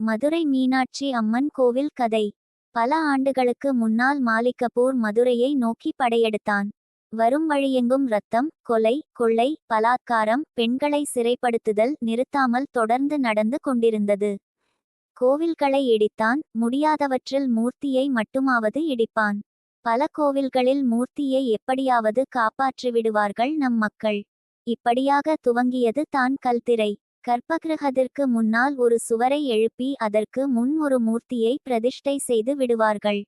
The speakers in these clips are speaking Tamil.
மதுரை மீனாட்சி அம்மன் கோவில் கதை. பல ஆண்டுகளுக்கு முன்னால் மாலிகபூர் மதுரையை நோக்கி படையெடுத்தான். வரும் வழியெங்கும் ரத்தம் கொலை கொள்ளை பலாத்காரம் பெண்களை சிறைப்படுத்துதல் நிறுத்தாமல் தொடர்ந்து நடந்து கொண்டிருந்தது. கோவில்களை இடித்தான் முடியாதவற்றில் மூர்த்தியை மட்டுமாவது இடிப்பான். பல கோவில்களில் மூர்த்தியை எப்படியாவது காப்பாற்றிவிடுவார்கள் நம் மக்கள். இப்படியாக துவங்கியது தான் கல்திரை. கர்ப்பகிரகத்திற்கு முன்னால் ஒரு சுவரை எழுப்பி அதற்கு முன் ஒரு மூர்த்தியை பிரதிஷ்டை செய்து விடுவார்கள்.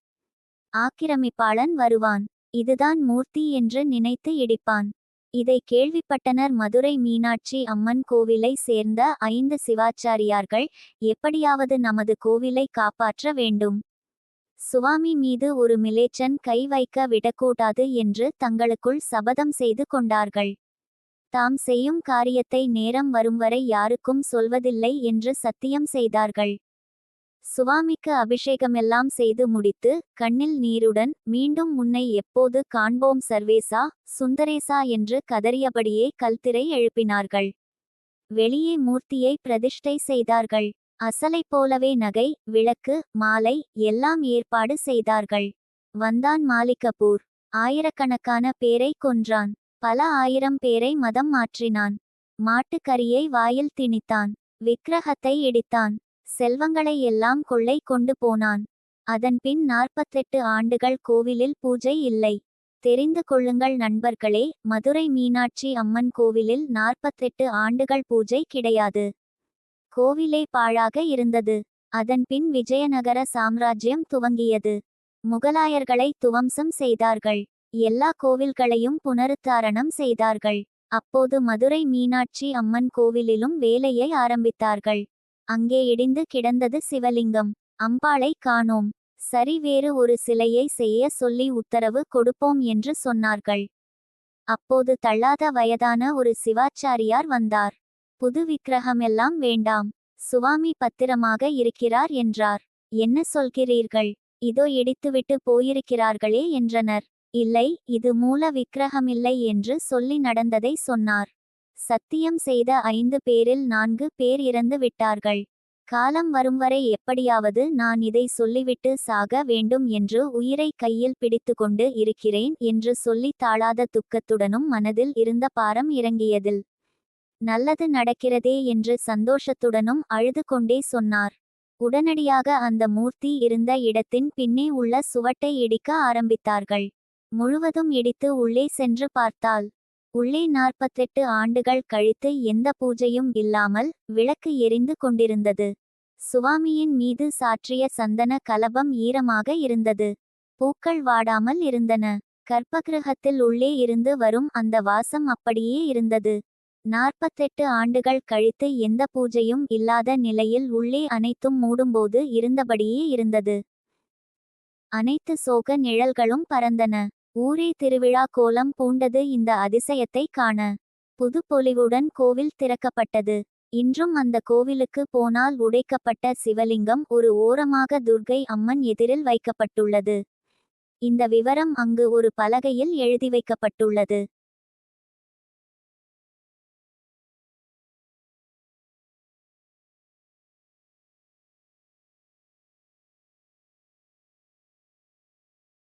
ஆக்கிரமிப்பாளன் வருவான். இதுதான் மூர்த்தி என்று நினைத்து இடிப்பான். இதை கேள்விப்பட்டனர் மதுரை மீனாட்சி அம்மன் கோவிலை சேர்ந்த ஐந்து சிவாச்சாரியார்கள். எப்படியாவது நமது கோவிலை காப்பாற்ற வேண்டும். சுவாமி மீது ஒரு மிலேச்சன் கை வைக்க விடக்கூடாது என்று தங்களுக்குள் சபதம் செய்து கொண்டார்கள். தாம் செய்யும் காரியத்தை நேரம் வரும் வரை யாருக்கும் சொல்வதில்லை என்று சத்தியம் செய்தார்கள். சுவாமிக்கு அபிஷேகமெல்லாம் செய்து முடித்து கண்ணில் நீருடன் மீண்டும் முன்னை எப்போது காண்போம் சர்வேசா சுந்தரேசா என்று கதறியபடியே கல்திரை எழுப்பினார்கள். வெளியே மூர்த்தியை பிரதிஷ்டை செய்தார்கள். அசலைப் போலவே நகை விளக்கு மாலை எல்லாம் ஏற்பாடு செய்தார்கள். வந்தான் மாலிகபூர் ஆயிரக்கணக்கான பேரை கொன்றான். பல ஆயிரம் பேரை மதம் மாற்றினான். மாட்டுக்கரியை வாயில் திணித்தான். விக்கிரகத்தை இடித்தான். செல்வங்களை எல்லாம் கொள்ளை கொண்டு போனான். அதன்பின் நாற்பத்தெட்டு ஆண்டுகள் கோவிலில் பூஜை இல்லை. தெரிந்து கொள்ளுங்கள் நண்பர்களே மதுரை மீனாட்சி அம்மன் கோவிலில் நாற்பத்தெட்டு ஆண்டுகள் பூஜை கிடையாது. கோவிலே பாழாக இருந்தது. அதன்பின் விஜயநகர சாம்ராஜ்யம் துவங்கியது. முகலாயர்களை துவம்சம் செய்தார்கள். எல்லா கோவில்களையும் புனருத்தாரணம் செய்தார்கள். அப்போது மதுரை மீனாட்சி அம்மன் கோவிலிலும் வேலையை ஆரம்பித்தார்கள். அங்கே இடிந்து கிடந்தது சிவலிங்கம். அம்பாளை காணோம். சரி வேறு ஒரு சிலையை செய்ய சொல்லி உத்தரவு கொடுப்போம் என்று சொன்னார்கள். அப்போது தள்ளாத வயதான ஒரு சிவாச்சாரியார் வந்தார். புது விக்கிரகமெல்லாம் வேண்டாம். சுவாமி பத்திரமாக இருக்கிறார் என்றார். என்ன சொல்கிறீர்கள்? இதோ இடித்துவிட்டு போயிருக்கிறார்களே என்றனர். இல்லை இது மூல விக்கிரகமில்லை என்று சொல்லி நடந்ததை சொன்னார். சத்தியம் செய்த ஐந்து பேரில் நான்கு பேர் இறந்து விட்டார்கள். காலம் வரும் வரை எப்படியாவது நான் இதை சொல்லிவிட்டு சாக வேண்டும் என்று உயிரை கையில் பிடித்துக்கொண்டு இருக்கிறேன் என்று சொல்லி தாழாத துக்கத்துடனும் மனதில் இருந்த பாரம் இறங்கியதில். நல்லது நடக்கிறதே என்று சந்தோஷத்துடனும் அழுது கொண்டே சொன்னார். உடனடியாக அந்த மூர்த்தி இருந்த இடத்தின் பின்னே உள்ள சுவட்டை இடிக்க ஆரம்பித்தார்கள். முழுவதும் இடித்து உள்ளே சென்று பார்த்தால் உள்ளே நாற்பத்தெட்டு ஆண்டுகள் கழித்து எந்த பூஜையும் இல்லாமல் விளக்கு எரிந்து கொண்டிருந்தது. சுவாமியின் மீது சாற்றிய சந்தன கலபம் ஈரமாக இருந்தது. பூக்கள் வாடாமல் இருந்தன. கர்ப்பகிரகத்தில் உள்ளே இருந்து வரும் அந்த வாசம் அப்படியே இருந்தது. நாற்பத்தெட்டு ஆண்டுகள் கழித்து எந்த பூஜையும் இல்லாத நிலையில் உள்ளே அனைத்தும் மூடும்போது இருந்தபடியே இருந்தது. அனைத்து சோக நிழல்களும் பறந்தன. ஊரே திருவிழா கோலம் பூண்டது இந்த அதிசயத்தை காண. புதுப்பொலிவுடன் கோவில் திறக்கப்பட்டது. இன்றும் அந்த கோவிலுக்கு போனால் உடைக்கப்பட்ட சிவலிங்கம் ஒரு ஓரமாக துர்கை அம்மன் எதிரில் வைக்கப்பட்டுள்ளது. இந்த விவரம் அங்கு ஒரு பலகையில் எழுதி வைக்கப்பட்டுள்ளது.